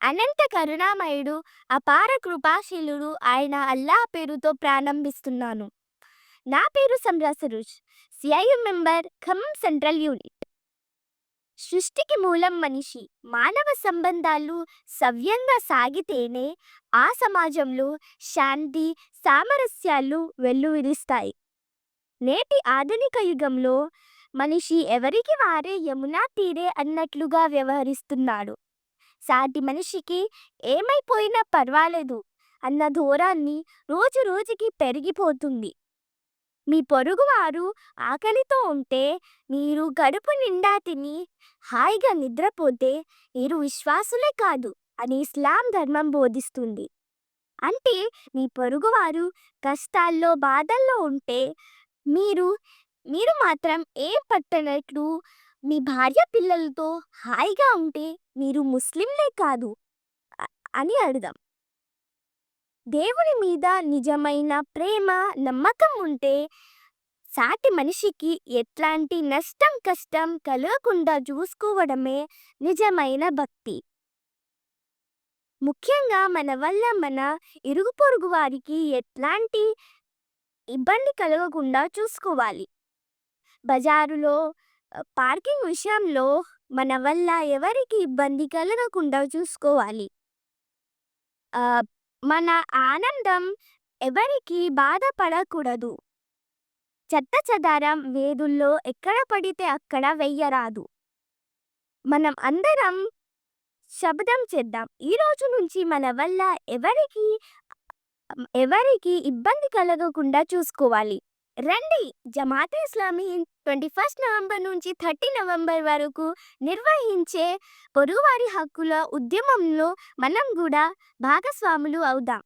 అనంత కరుణామయుడు అపార కృపాశీలుడు ఆయన అల్లా పేరుతో ప్రారంభిస్తున్నాను. నా పేరు సంరా Saroj. Member Khammam central unit. సృష్టికి మూలం మనిషి. మానవ సంబంధాలు సవ్యంగా సాగితేనే ఆ సమాజంలో శాంతి సామరస్యాలు వెల్లువిరుస్తాయి. నేటి ఆధునిక యుగంలో మనిషి ఎవరికి వారే యమునా తీరే అన్నట్లుగా వ్యవహరిస్తున్నాడు. సాటి మనిషికి ఏమైపోయినా పర్వాలేదు అన్న ధోరణి రోజు రోజుకి పెరిగిపోతుంది. మీ పొరుగువారు ఆకలితో ఉంటే మీరు కడుపు నిండా తిని హాయిగా నిద్రపోతే మీరు విశ్వాసులే కాదు అని ఇస్లాం ధర్మం బోధిస్తుంది. అంటే మీ పొరుగువారు కష్టాల్లో బాధల్లో ఉంటే మీరు మీరు మాత్రం ఏం పట్టనట్లు మీ భార్య పిల్లలతో హాయిగా ఉంటే మీరు ముస్లింలే కాదు అని అర్థం దేవుని మీద నిజమైన ప్రేమ నమ్మకం ఉంటే సాటి మనిషికి ఎట్లాంటి నష్టం కష్టం కలగకుండా చూసుకోవడమే నిజమైన భక్తి. ముఖ్యంగా మన వల్ల మన ఇరుగు పొరుగు వారికి ఎట్లాంటి ఇబ్బంది కలగకుండా చూసుకోవాలి. బజారులో పార్కింగ్ విషయంలో మన వల్ల ఎవరికి ఇబ్బంది కలగకుండా చూసుకోవాలి. మన ఆనందం ఎవరికి బాధపడకూడదు. చెత్త చెదారం వేదుల్లో ఎక్కడ పడితే అక్కడ వెయ్యరాదు. మనం అందరం శబ్దం చేద్దాం. ఈ రోజు నుంచి మన వల్ల ఎవరికి ఎవరికి ఇబ్బంది కలగకుండా చూసుకోవాలి. రండి. Jamaate Islami twenty first November నుంచి థర్టీ నవంబర్ వరకు నిర్వహించే పొరుగువారి హక్కుల ఉద్యమంలో మనం కూడా భాగస్వాములు అవుదాం.